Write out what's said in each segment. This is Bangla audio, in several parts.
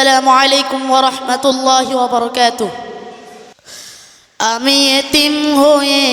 আসসালামু আলাইকুম ওরহমতুল্লাহ ওবরকাত আমি এতিম হয়ে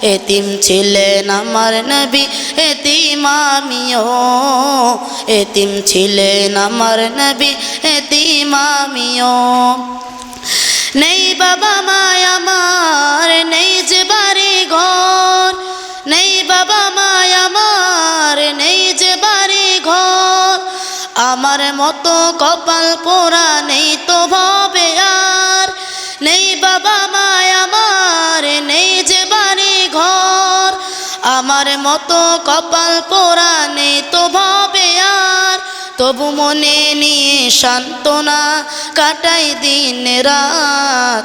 এতিম ছিলেন আমার নবী, এতিম আমিও। এতিম ছিলেন আমার নবী, এতিম আমিও। নেই বাবা মায় আমার, নেই যে বাড়ি ঘর। নেই বাবা মায় আমার, নেই যে বাড়ি ঘর। আমার মতো কপাল পোড়া নেই তো ভাবে আর। নেই বাবা মায় আমার মতো কপাল পোড়ানে তো ভাবে আর। তবু মনে নিয়ে সান্ত্বনা কাটাই দিন রাত।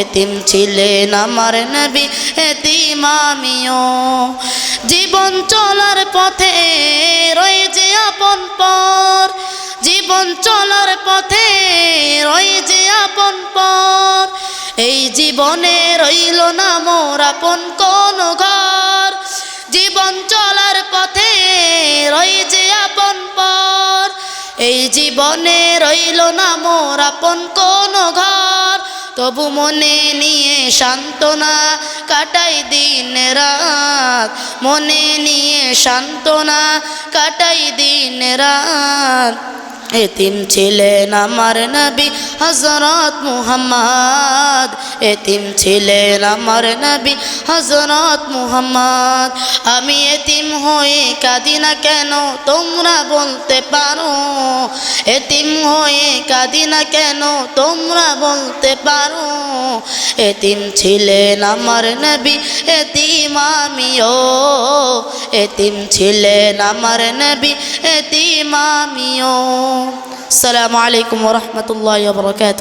এতিম ছিলেন আমার নবী, এতিম আমিও। জীবন চলার পথে রয়েছে আপন পর জীবন চলার পথে রয়েছে আপন পর এই জীবনে রইল না মোর আপন কোন ঘর। জীবন চলার পথে রয়েছে আপন পর এই জীবনে রইল না মোর আপন কোন ঘর। তবু মনে নিয়ে সান্ত্বনা কাটাই দিন রাত। মনে নিয়ে সান্ত্বনা কাটাই দিন রাত। এতিম ছিলেন আমার নবী হজরত মুহাম্মদ। এতিম ছিলেন আমার নবী হজরত মুহাম্মদ। আমি এতিম হয়ে কাঁদি না কেন তোমরা বলতে পারো? এতিম হয়ে কাঁদি না কেন তোমরা বলতে পারো? এতিম ছিলেন আমার নবী, এতিম আমিও। এতিম ছিলেন আমার নবী, এতিম আমিও। সালামু আলাইকুম রহমতুল্লাহ বরকাত